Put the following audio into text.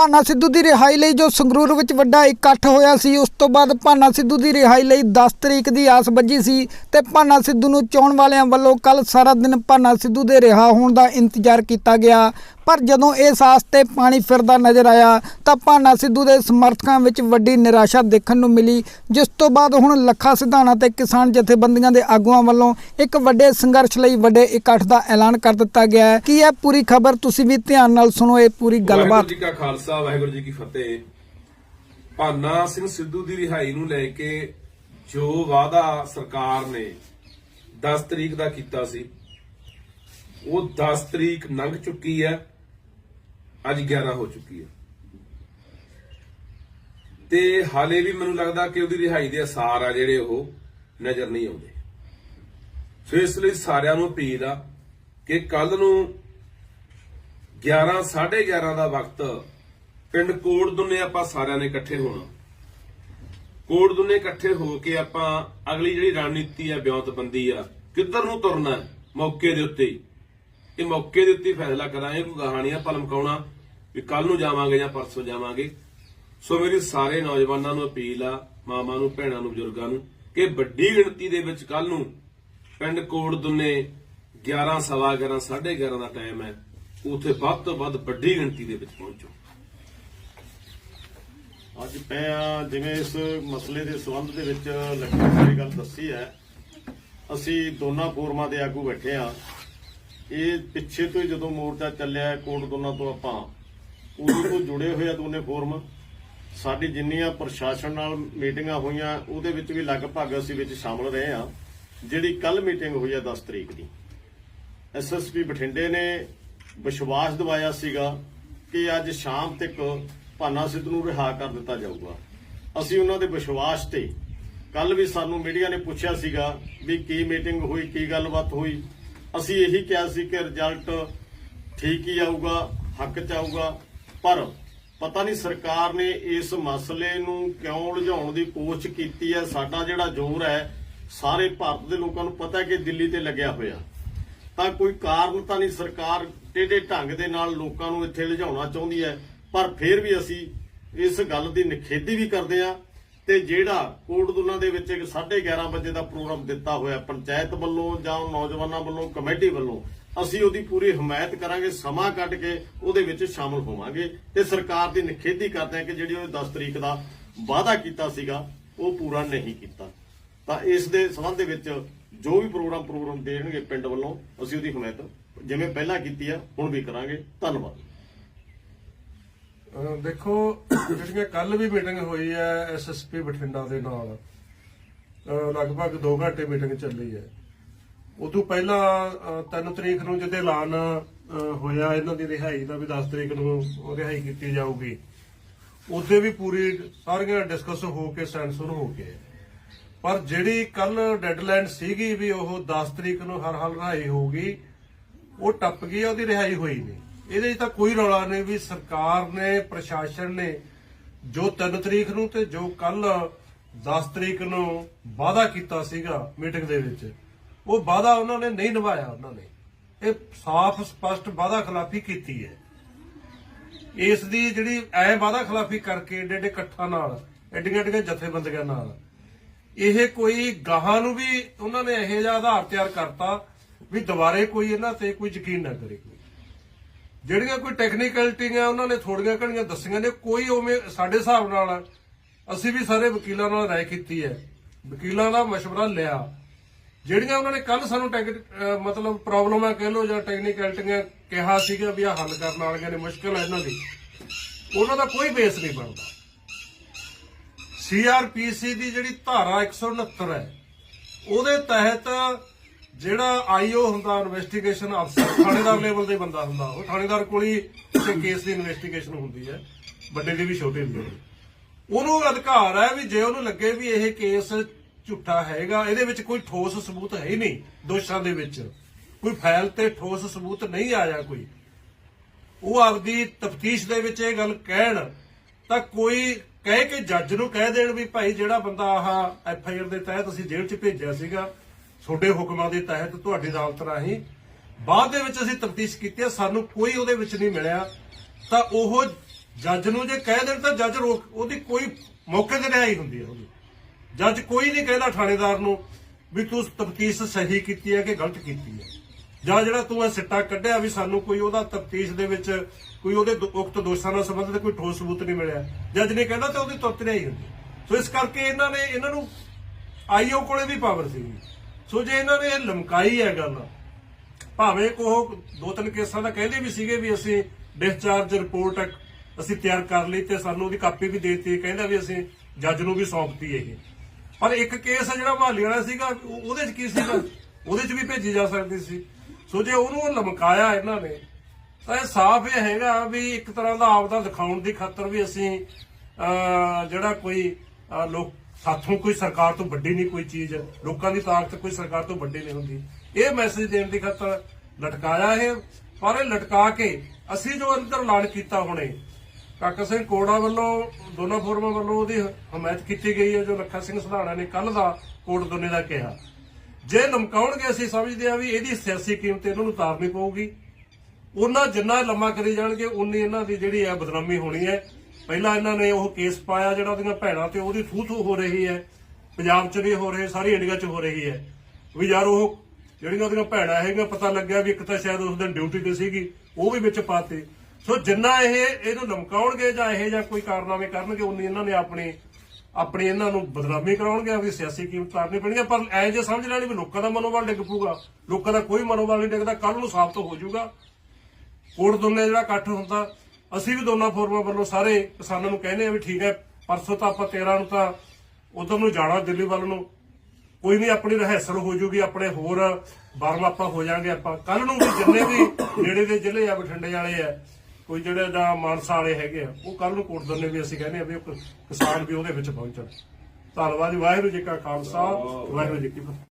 ਭਾਨਾ ਸਿੱਧੂ ਦੀ ਰਿਹਾਈ ਲਈ ਜੋ ਸੰਗਰੂਰ ਵਿੱਚ ਵੱਡਾ ਇਕੱਠ ਹੋਇਆ ਸੀ, ਉਸ ਤੋਂ ਬਾਅਦ ਭਾਨਾ ਸਿੱਧੂ ਦੀ ਰਿਹਾਈ ਲਈ 10 ਤਰੀਕ ਦੀ ਆਸ ਬੱਝੀ ਸੀ ਤੇ ਭਾਨਾ ਸਿੱਧੂ ਨੂੰ ਚਾਹੁਣ ਵਾਲਿਆਂ ਵੱਲੋਂ ਕੱਲ ਸਾਰਾ ਦਿਨ ਭਾਨਾ ਸਿੱਧੂ ਦੇ ਰਿਹਾ ਹੋਣ ਦਾ ਇੰਤਜ਼ਾਰ ਕੀਤਾ ਗਿਆ। ਪਰ ਜਦੋਂ ਇਸ ਆਸ ਤੇ ਪਾਣੀ ਫਿਰਦਾ ਨਜ਼ਰ ਆਇਆ ਤਾਂ ਭਾਨਾ ਸਿੱਧੂ ਦੇ ਸਮਰਥਕਾਂ ਵਿੱਚ ਵੱਡੀ ਨਿਰਾਸ਼ਾ ਦੇਖਣ ਨੂੰ ਮਿਲੀ ਜਿਸ ਤੋਂ ਬਾਅਦ ਹੁਣ ਲੱਖਾ ਸਿਧਾਣਾ ਤੇ ਕਿਸਾਨ ਜਥੇਬੰਦੀਆਂ ਦੇ ਆਗੂਆਂ ਵੱਲੋਂ ਇੱਕ ਵੱਡੇ ਸੰਘਰਸ਼ ਲਈ ਵੱਡੇ ਇਕੱਠ ਦਾ ਐਲਾਨ ਕਰ ਦਿੱਤਾ ਗਿਆ ਹੈ। ਕੀ ਇਹ ਪੂਰੀ ਖਬਰ ਤੁਸੀਂ ਵੀ ਧਿਆਨ ਨਾਲ ਸੁਣੋ ਇਹ ਪੂਰੀ ਗੱਲਬਾਤ। ਜੀ ਕਾ ਖਾਲਸਾ ਵਾਹਿਗੁਰੂ ਜੀ ਕੀ ਫਤਿਹ। ਭਾਨਾ ਸਿੰਘ ਸਿੱਧੂ ਦੀ ਰਿਹਾਈ ਨੂੰ ਲੈ ਕੇ ਜੋ ਵਾਅਦਾ ਸਰਕਾਰ ਨੇ 10 ਤਰੀਕ ਦਾ ਕੀਤਾ ਸੀ ਉਹ 10 ਤਰੀਕ ਲੰਘ ਚੁੱਕੀ ਹੈ। ਅੱਜ 11 ਹੋ ਚੁੱਕੀ ਹੈ। ਤੇ ਹਾਲੇ ਵੀ ਮੈਨੂੰ ਲੱਗਦਾ ਕਿ ਉਹਦੀ ਰਿਹਾਈ ਦੇ ਅਸਾਰ ਆ ਜਿਹੜੇ ਉਹ ਨਜ਼ਰ ਨਹੀਂ ਆਉਂਦੇ। ਸੋ ਇਸ ਲਈ ਸਾਰਿਆਂ ਨੂੰ ਅਪੀਲ ਆ ਕਿ ਕੱਲ ਨੂੰ 11 11:30 ਦਾ ਵਕਤ ਪਿੰਡ ਕੋੜ ਦੁਨੇ ਆਪਾਂ ਸਾਰਿਆਂ ਨੇ ਇਕੱਠੇ ਹੋਣਾ। ਕੋੜ ਦੁੰਨੇ ਇਕੱਠੇ ਹੋ ਕੇ ਆਪਾਂ ਅਗਲੀ ਜਿਹੜੀ ਰਣਨੀਤੀ ਆ, ਬਿਉਂਤਬੰਦੀ ਆ, ਕਿੱਧਰ ਨੂੰ ਤੁਰਨਾ ਮੌਕੇ ਦੇ ਉੱਤੇ ਇਹ ਮੌਕੇ ਦੇ ਉੱਤੇ ਫੈਸਲਾ ਕਰਾਂਗੇ ਕੋਈ ਕਹਾਣੀਆਂ ਪਲਮਕਾਉਣਾ ਵੀ ਕੱਲ ਨੂੰ ਜਾਵਾਂਗੇ ਜਾਂ ਪਰਸੋਂ ਜਾਵਾਂਗੇ। ਸੋ ਮੇਰੀ ਸਾਰੇ ਨੌਜਵਾਨਾਂ ਨੂੰ ਅਪੀਲ ਆ ਮਾਮਾ ਨੂੰ, ਭੈਣਾਂ ਨੂੰ, ਬਜ਼ੁਰਗਾਂ ਨੂੰ, ਕਿ ਵੱਡੀ ਗਿਣਤੀ ਦੇ ਵਿੱਚ ਕੱਲ ਨੂੰ ਪਿੰਡ ਕੋਟ ਦੁੰਨੇ 11 ਸਵਾ 11 11:30 ਦਾ ਟਾਈਮ ਹੈ, ਉਥੇ ਵੱਧ ਤੋਂ ਵੱਧ ਵੱਡੀ ਗਿਣਤੀ ਦੇ ਵਿੱਚ ਪਹੁੰਚੋ। ਅੱਜ ਮੈਂ ਜਿਵੇਂ ਇਸ ਮਸਲੇ ਦੇ ਸੰਬੰਧ ਦੇ ਵਿੱਚ ਲੱਖਾਂ ਦੀ ਗੱਲ ਦੱਸੀ ਹੈ, ਅਸੀਂ ਦੋਨਾਂ ਫੋਰਮਾਂ ਦੇ ਆਗੂ ਬੈਠੇ ਆ ਇਹ ਪਿੱਛੇ ਤੋਂ ਹੀ ਜਦੋਂ ਮੋਰਚਾ ਚੱਲਿਆ ਕੋਟ ਦੋਨਾਂ ਤੋਂ ਆਪਾਂ ਉਦੋਂ ਤੋਂ ਜੁੜੇ ਹੋਏ ਆ ਦੋਨੇ ਫੋਰਮ। ਸਾਡੀ ਜਿੰਨੀਆਂ ਪ੍ਰਸ਼ਾਸਨ ਨਾਲ ਮੀਟਿੰਗਾਂ ਹੋਈਆਂ, ਉਹਦੇ ਵਿੱਚ ਵੀ ਲਗਭਗ ਅਸੀਂ ਵਿੱਚ ਸ਼ਾਮਲ ਰਹੇ ਆ ਜਿਹੜੀ ਕੱਲ ਮੀਟਿੰਗ ਹੋਈ ਆ 10 ਤਰੀਕ ਦੀ। ਐਸਐਸਪੀ ਬਠਿੰਡੇ ਨੇ ਵਿਸ਼ਵਾਸ ਦਿਵਾਇਆ ਸੀਗਾ ਕਿ ਅੱਜ ਸ਼ਾਮ ਤੱਕ ਭਾਨਾ ਸਿੱਧੂ ਨੂੰ ਰਿਹਾ ਕਰ ਦਿੱਤਾ ਜਾਊਗਾ। ਅਸੀਂ ਉਹਨਾਂ ਦੇ ਵਿਸ਼ਵਾਸ ਤੇ ਕੱਲ ਵੀ ਸਾਨੂੰ ਮੀਡੀਆ ਨੇ ਪੁੱਛਿਆ ਸੀਗਾ ਵੀ ਕੀ ਮੀਟਿੰਗ ਹੋਈ, ਕੀ ਗੱਲਬਾਤ ਹੋਈ। ਅਸੀਂ ਇਹੀ ਕਿਹਾ ਸੀ ਕਿ ਰਿਜ਼ਲਟ ਠੀਕ ਹੀ ਆਊਗਾ, ਹੱਕ ਚ ਆਊਗਾ, ਪਰ ਪਤਾ ਨਹੀਂ ਸਰਕਾਰ ਨੇ ਇਸ ਮਸਲੇ ਨੂੰ ਕਿਉਂ ਉਲਝਾਉਣ ਦੀ ਕੋਸ਼ਿਸ਼ ਕੀਤੀ ਹੈ। ਸਾਡਾ ਜਿਹੜਾ ਜ਼ੋਰ ਹੈ, ਸਾਰੇ ਭਾਰਤ ਦੇ ਲੋਕਾਂ ਨੂੰ ਪਤਾ ਹੈ ਕਿ ਦਿੱਲੀ ਤੇ ਲੱਗਿਆ ਹੋਇਆ। ਤਾਂ ਕੋਈ ਕਾਰਨ ਤਾਂ ਨਹੀਂ ਸਰਕਾਰ ਟੇਢੇ ਢੰਗ ਦੇ ਨਾਲ ਲੋਕਾਂ ਨੂੰ ਇੱਥੇ ਲਿਜਾਉਣਾ ਚਾਹੁੰਦੀ ਹੈ, ਪਰ ਫਿਰ ਵੀ ਅਸੀਂ ਇਸ ਗੱਲ ਦੀ ਨਿਖੇਧੀ ਵੀ ਕਰਦੇ ਆ ਤੇ ਜਿਹੜਾ ਕੋਟਦੁਨਾ ਦੇ ਵਿੱਚ ਇੱਕ 11:30 ਵਜੇ ਦਾ ਪ੍ਰੋਗਰਾਮ ਦਿੱਤਾ ਹੋਇਆ ਪੰਚਾਇਤ ਵੱਲੋਂ ਜਾਂ ਨੌਜਵਾਨਾਂ ਵੱਲੋਂ, ਕਮੇਟੀ ਵੱਲੋਂ, ਅਸੀਂ ਉਹਦੀ ਪੂਰੀ ਹਮਾਇਤ ਕਰਾਂਗੇ, ਸਮਾਂ ਕੱਢ ਕੇ ਉਹਦੇ ਵਿੱਚ ਸ਼ਾਮਲ ਹੋਵਾਂਗੇ ਤੇ ਸਰਕਾਰ ਦੀ ਨਿਖੇਧੀ ਕਰਦੇ ਆ ਕਿ ਜਿਹੜੀ ਉਹ 10 ਤਰੀਕ ਦਾ ਵਾਅਦਾ ਕੀਤਾ ਸੀਗਾ, ਉਹ ਪੂਰਾ ਨਹੀਂ ਕੀਤਾ। ਤਾਂ ਇਸ ਦੇ ਸੰਬੰਧ ਦੇ ਵਿੱਚ ਜੋ ਵੀ ਪ੍ਰੋਗਰਾਮ ਪ੍ਰੋਗਰਾਮ ਦੇਣਗੇ ਪਿੰਡ ਵੱਲੋਂ, ਅਸੀਂ ਉਹਦੀ ਹਮਾਇਤ ਜਿਵੇਂ ਪਹਿਲਾਂ ਕੀਤੀ ਆ, ਹੁਣ ਵੀ ਕਰਾਂਗੇ। ਧੰਨਵਾਦ। ਦੇਖੋ, ਜਿਹੜੀਆਂ ਕੱਲ ਵੀ ਮੀਟਿੰਗ ਹੋਈ ਹੈ ਐਸਐਸਪੀ ਬਠਿੰਡਾ ਦੇ ਨਾਲ ਲਗਭਗ 2 ਘੰਟੇ ਮੀਟਿੰਗ ਚੱਲੀ ਹੈ। ਉਦੋਂ ਪਹਿਲਾਂ 3 ਤਰੀਕ ਨੂੰ ਜਦੋਂ ਐਲਾਨ ਹੋਇਆ, ਇਹਨਾਂ ਦੀ ਰਿਹਾਈ ਦਾ ਵੀ 10 ਤਰੀਕ ਨੂੰ ਰਿਹਾਈ ਕੀਤੀ ਜਾਊਗੀ, ਉਹਦੇ ਵੀ ਪੂਰੀ ਸਾਰੀਆਂ ਡਿਸਕਸ ਹੋ ਕੇ ਸੈਂਸਰ ਹੋ ਕੇ ਪਰ ਜਿਹੜੀ ਕੱਲ ਡੈਡਲਾਈਨ ਸੀਗੀ ਵੀ ਉਹ 10 ਤਰੀਕ ਨੂੰ ਹਰ ਹਾਲ ਰਿਹਾਈ ਹੋਊਗੀ, ਉਹ ਟੱਪ ਗਈ ਉਹਦੀ ਰਿਹਾਈ ਹੋਈ ਨਹੀਂ। ਇਹਦੇ 'ਚ ਤਾਂ ਕੋਈ ਰੌਲਾ ਨਹੀਂ ਵੀ ਸਰਕਾਰ ਨੇ, ਪ੍ਰਸ਼ਾਸਨ ਨੇ ਜੋ 3 ਤਰੀਕ ਨੂੰ ਤੇ ਜੋ ਕੱਲ 10 ਤਰੀਕ ਨੂੰ ਵਾਅਦਾ ਕੀਤਾ ਸੀਗਾ ਮੀਟਿੰਗ ਦੇ ਵਿੱਚ, ਉਹ ਵਾਅਦਾ ਉਹਨਾਂ ਨੇ ਨਹੀਂ ਨਿਭਾਇਆ ਉਹਨਾਂ ਨੇ। ਇਹ ਸਾਫ਼, ਸਪਸ਼ਟ ਵਾਅਦਾ ਖਿਲਾਫੀ ਕੀਤੀ ਹੈ। ਇਸ ਦੀ ਜਿਹੜੀ ਐ ਵਾਅਦਾ ਖਿਲਾਫੀ ਕਰਕੇ ਏਡੇ ਏਡੇ ਇਕੱਠਾਂ ਨਾਲ ਐਡੀਆਂ ਐਡੀਆਂ ਜਥੇਬੰਦੀਆਂ ਨਾਲ, ਇਹ ਕੋਈ ਗਾਹਾਂ ਨੂੰ ਵੀ ਉਹਨਾਂ ਨੇ ਇਹੋ ਜਿਹਾ ਆਧਾਰ ਤਿਆਰ ਕਰਤਾ ਵੀ ਦੁਬਾਰੇ ਕੋਈ ਇਹਨਾਂ ਤੇ ਕੋਈ ਯਕੀਨ ਨਾ ਕਰੇ। ਜਿਹੜੀਆਂ ਕੋਈ ਟੈਕਨੀਕਲਿਟੀਆਂ ਉਹਨਾਂ ਨੇ ਥੋੜੀਆਂ ਘਣੀਆਂ ਦੱਸੀਆਂ ਨੇ ਕੋਈ ਉਵੇਂ ਸਾਡੇ ਹਿਸਾਬ ਨਾਲ ਅਸੀਂ ਵੀ ਸਾਰੇ ਵਕੀਲਾਂ ਨਾਲ ਰਾਏ ਕੀਤੀ ਹੈ ਵਕੀਲਾਂ ਦਾ مشورہ ਲਿਆ ਜਿਹੜੀਆਂ ਉਹਨਾਂ ਨੇ ਕੱਲ ਸਾਨੂੰ ਟੈਕ- ਅਹ ਮਤਲਬ ਪ੍ਰੋਬਲਮਾਂ ਕਹਿ ਲੋ ਜਾਂ ਟੈਕਨੀਕਲਿਟੀਆਂ ਕਿਹਾ ਸੀਗਾ ਵੀ ਆ ਹੱਲ ਕਰਨ ਵਾਲੀਆਂ ਨੇ ਮੁਸ਼ਕਲ ਹੈ ਇਹਨਾਂ ਦੀ ਉਹਨਾਂ ਦਾ ਕੋਈ ਬੇਸ ਨਹੀਂ ਬਣਦਾ ਸੀਆਰਪੀਸੀ ਦੀ ਜਿਹੜੀ ਧਾਰਾ 169 ਹੈ ਉਹਦੇ ਤਹਿਤ ਜਿਹੜਾ ਆਈਓ ਹੁੰਦਾ ਇਨਵੈਸਟੀਗੇਸ਼ਨ ਅਫਸਰ ਥਾਣੇਦਾਰ ਲੈਵਲ ਦੇ ਬੰਦਾ ਹੁੰਦਾ ਉਹ। ਥਾਣੇਦਾਰ ਕੋਲ ਹੀ ਕਿਸੇ ਕੇਸ ਦੀ ਇਨਵੈਸਟੀਗੇਸ਼ਨ ਹੁੰਦੀ ਹੈ। ਵੱਡੇ ਦੀ ਵੀ, ਛੋਟੇ ਦੀ ਵੀ। ਉਹਨੂੰ ਅਧਿਕਾਰ ਹੈ ਵੀ ਜੇ ਉਹਨੂੰ ਲੱਗੇ ਵੀ ਇਹ ਕੇਸ ਝੂਠਾ ਹੈਗਾ, ਇਹਦੇ ਵਿੱਚ ਕੋਈ ਠੋਸ ਸਬੂਤ ਹੈ ਹੀ ਨਹੀਂ ਦੋਸ਼ਾਂ ਦੇ ਵਿੱਚ। ਕੋਈ ਫਾਈਲ ਤੇ ਠੋਸ ਸਬੂਤ ਨਹੀਂ ਆਇਆ ਕੋਈ। ਉਹ ਆਪਦੀ ਤਫਤੀਸ਼ ਦੇ ਵਿੱਚ ਇਹ ਗੱਲ ਕਹਿਣ, ਤਾਂ ਕੋਈ ਕਹਿ ਕੇ ਜੱਜ ਨੂੰ ਕਹਿ ਦੇਣ ਵੀ ਭਾਈ ਜਿਹੜਾ ਬੰਦਾ ਆਹ ਐਫ ਆਈ ਆਰ ਦੇ ਤਹਿਤ ਅਸੀਂ ਜੇਲ੍ਹ 'ਚ ਭੇਜਿਆ ਸੀਗਾ ਤੁਹਾਡੇ ਹੁਕਮਾਂ ਦੇ ਤਹਿਤ ਤੁਹਾਡੀ ਅਦਾਲਤ ਰਾਹੀਂ ਬਾਅਦ ਦੇ ਵਿੱਚ ਅਸੀਂ ਤਫਤੀਸ਼ ਕੀਤੀ ਸਾਨੂੰ ਕੋਈ ਉਹਦੇ ਵਿੱਚ ਨਹੀਂ ਮਿਲਿਆ। ਤਾਂ ਉਹ ਜੱਜ ਨੂੰ ਜੇ ਕਹਿ ਦੇਣ ਤਾਂ ਜੱਜ ਰੋਕ, ਉਹਦੀ ਕੋਈ ਮੌਕੇ ਤੇ ਰਿਹਾਈ ਹੁੰਦੀ ਹੈ ਉਹਦੀ। ਜੱਜ ਕੋਈ ਨਹੀਂ ਕਹਿੰਦਾ ਥਾਣੇਦਾਰ ਨੂੰ ਵੀ ਤੂੰ ਤਫਤੀਸ਼ ਸਹੀ ਕੀਤੀ ਹੈ ਕਿ ਗਲਤ ਕੀਤੀ ਹੈ। ਜਾਂ ਜਿਹੜਾ ਤੂੰ ਇਹ ਸਿੱਟਾ ਕੱਢਿਆ ਵੀ ਸਾਨੂੰ ਕੋਈ ਉਹਦਾ ਤਫਤੀਸ਼ ਦੇ ਵਿੱਚ ਕੋਈ ਉਹਦੇ ਉਕਤ ਦੋਸ਼ਾਂ ਨਾਲ ਸੰਬੰਧਿਤ ਕੋਈ ਠੋਸ ਸਬੂਤ ਨਹੀਂ ਮਿਲਿਆ। ਜੱਜ ਨੇ ਕਹਿੰਦਾ ਤਾਂ ਉਹਦੀ ਤੁਰਤ ਰਿਹਾਈ ਹੁੰਦੀ ਸੋ ਇਸ ਕਰਕੇ ਇਹਨਾਂ ਨੇ, ਇਹਨਾਂ ਨੂੰ ਆਈਓ ਕੋਲੇ ਵੀ ਪਾਵਰ ਸੀ ਸੋ ਜੇ ਇਹਨਾਂ ਨੇ ਲਮਕਾਈ ਹੈ ਗੱਲ ਭਾਵੇਂ ਕੋ ਦੋ ਤਿੰਨ ਕੇਸਾਂ ਦਾ ਕਹਿੰਦੇ ਵੀ ਸੀਗੇ ਵੀ ਅਸੀਂ ਡਿਸਚਾਰਜ ਰਿਪੋਰਟ ਅਸੀਂ ਤਿਆਰ ਕਰ ਲਈ ਤੇ ਸਾਨੂੰ ਉਹਦੀ ਕਾਪੀ ਵੀ ਦੇ ਦਿੱਤੀ ਕਹਿੰਦਾ ਵੀ ਅਸੀਂ ਜੱਜ ਨੂੰ ਵੀ ਸੌਂਪਤੀ ਇਹ। ਪਰ ਇੱਕ ਕੇਸ ਜਿਹੜਾ ਮਹਾਲੀ ਵਾਲਾ ਸੀਗਾ ਉਹਦੇ 'ਚ ਕੀ ਸੀਗਾ ਉਹਦੇ 'ਚ ਵੀ ਭੇਜੀ ਜਾ ਸਕਦੀ ਸੀ। ਸੋ ਜੇ ਉਹਨੂੰ ਲਮਕਾਇਆ ਇਹਨਾਂ ਨੇ ਤਾਂ ਇਹ ਸਾਫ਼ ਇਹ ਹੈਗਾ ਵੀ ਇੱਕ ਤਰ੍ਹਾਂ ਦਾ ਆਪਦਾ ਦਿਖਾਉਣ ਦੀ ਖਾਤਰ ਵੀ ਅਸੀਂ ਅਹ, ਜਿਹੜਾ ਕੋਈ ਲੋਕ ਸਾਥੋਂ ਕੋਈ ਸਰਕਾਰ ਤੋਂ ਵੱਡੀ ਨਹੀਂ ਕੋਈ ਚੀਜ਼, ਲੋਕਾਂ ਦੀ ਤਾਕਤ ਕੋਈ ਸਰਕਾਰ ਤੋਂ ਵੱਡੀ ਨਹੀਂ ਹੁੰਦੀ। ਇਹ ਮੈਸੇਜ ਦੇਣ ਦੀ ਖਾਤਰ ਲਟਕਾਇਆ ਇਹ, ਪਰ ਇਹ ਲਟਕਾ ਕੇ ਅਸੀਂ ਜੋ ਅੰਦਰ ਐਲਾਨ ਕੀਤਾ ਹੁਣੇ, ਕਾਕਾ ਸਿੰਘ ਕੋੜਾ ਵੱਲੋਂ, ਦੋਨਾਂ ਫੋਰਮਾਂ ਵੱਲੋਂ ਉਹਦੀ ਹਮਾਇਤ ਕੀਤੀ ਗਈ ਹੈ, ਜੋ ਲੱਖਾ ਸਿੰਘ ਸਧਾਣਾ ਨੇ ਕੱਲ ਦਾ ਕੋਟ ਦੋਨੇ ਦਾ ਕਿਹਾ। ਜੇ ਲਮਕਾਉਣਗੇ, ਅਸੀਂ ਸਮਝਦੇ ਆ ਵੀ ਇਹਦੀ ਸਿਆਸੀ ਕੀਮਤ ਇਹਨਾਂ ਨੂੰ ਤਾਰਨੀ ਪਊਗੀ। ਉਹਨਾਂ ਜਿੰਨਾ ਲੰਮਾ ਕਰੀ ਜਾਣਗੇ, ਉਨੀ ਇਹਨਾਂ ਦੀ ਜਿਹੜੀ ਹੈ ਬਦਨਾਮੀ ਹੋਣੀ ਹੈ। ਪਹਿਲਾਂ ਇਹਨਾਂ ਨੇ ਉਹ ਕੇਸ ਪਾਇਆ ਜਿਹੜਾ ਉਹਦੀਆਂ ਭੈਣਾਂ ਤੇ ਉਹਦੀ ਥੂ ਥੂ ਹੋ ਰਹੀ ਹੈ। ਪੰਜਾਬ 'ਚ ਵੀ ਹੋ ਰਹੀ, ਸਾਰੀ ਇੰਡੀਆ 'ਚ ਹੋ ਰਹੀ ਹੈ। ਵੀ ਯਾਰ ਉਹ ਜਿਹੜੀਆਂ ਉਹਦੀਆਂ ਭੈਣਾਂ ਹੈਗੀਆਂ, ਪਤਾ ਲੱਗਿਆ ਵੀ ਇੱਕ ਤਾਂ ਸ਼ਾਇਦ ਉਸ ਦਿਨ ਡਿਊਟੀ ਤੇ ਸੀਗੀ, ਉਹ ਵੀ ਵਿੱਚ ਪਾਤੇ ਸੋ ਜਿੰਨਾ ਇਹ, ਇਹਨੂੰ ਲਮਕਾਉਣਗੇ ਜਾਂ ਇਹ ਜਾਂ ਕੋਈ ਕਾਰਨਾਮੇ ਕਰਨਗੇ, ਉਨੀ ਇਹਨਾਂ ਨੇ ਆਪਣੀ ਆਪਣੀ ਇਹਨਾਂ ਨੂੰ ਬਦਨਾਮੀ ਕਰਾਉਣਗੇ ਵੀ ਸਿਆਸੀ ਕੀਮਤ ਤਾਰਨੀ ਪੈਣੀ ਪਰ ਐ ਜੇ ਸਮਝ ਲੈਣੀ ਵੀ ਲੋਕਾਂ ਦਾ ਮਨੋਬਲ ਡਿੱਗ ਪੂਗਾ ਲੋਕਾਂ ਦਾ ਕੋਈ ਮਨੋਬਲ ਨਹੀਂ ਡਿੱਗਦਾ ਕੱਲ ਨੂੰ ਸਾਬਤ ਹੋ ਜਾਊਗਾ। ਕੋਟ ਦੋਨੇ ਜਿਹੜਾ ਇਕੱਠ ਹੁੰਦਾ ਅਸੀਂ ਵੀ ਦੋਨਾਂ ਫੋਰਮਾਂ ਵੱਲੋਂ ਸਾਰੇ ਕਿਸਾਨਾਂ ਨੂੰ ਕਹਿੰਦੇ ਆ ਵੀ ਠੀਕ ਹੈ, ਪਰਸੋਂ ਤਾਂ ਆਪਾਂ 13 ਨੂੰ ਤਾਂ ਉਧਰ ਨੂੰ ਜਾਣਾ, ਦਿੱਲੀ ਵੱਲ ਨੂੰ। ਕੋਈ ਨਹੀਂ ਆਪਣੀ ਰਹਿਸਲ ਹੋ ਜੂਗੀ, ਆਪਣੇ ਹੋਰ ਬਰਮ ਆਪਾਂ ਹੋ ਜਾਾਂਗੇ ਆਪਾਂ। ਕੱਲ ਨੂੰ ਵੀ ਜਿੰਨੇ ਵੀ ਨੇੜੇ ਦੇ ਜ਼ਿਲ੍ਹੇ ਆ, ਬਠਿੰਡੇ ਵਾਲੇ ਆ, ਕੋਈ ਜਿਹੜੇ ਦਾ ਮਾਨਸਾ ਵਾਲੇ ਹੈਗੇ ਆ, ਉਹ ਕੱਲ ਨੂੰ ਕੋਟ ਦੋਨੇ ਵੀ ਅਸੀਂ ਕਹਿੰਦੇ ਆ ਵੀ ਕਿਸਾਨ ਵੀ ਉਹਦੇ ਵਿੱਚ ਪਹੁੰਚਣ। ਧੰਨਵਾਦ ਵਾਹਿਗੁਰੂ ਜੀ ਕਾ ਖਾਲਸਾ, ਵਾਹਿਗੁਰੂ ਜੀ ਕੀ ਫਤਿਹ।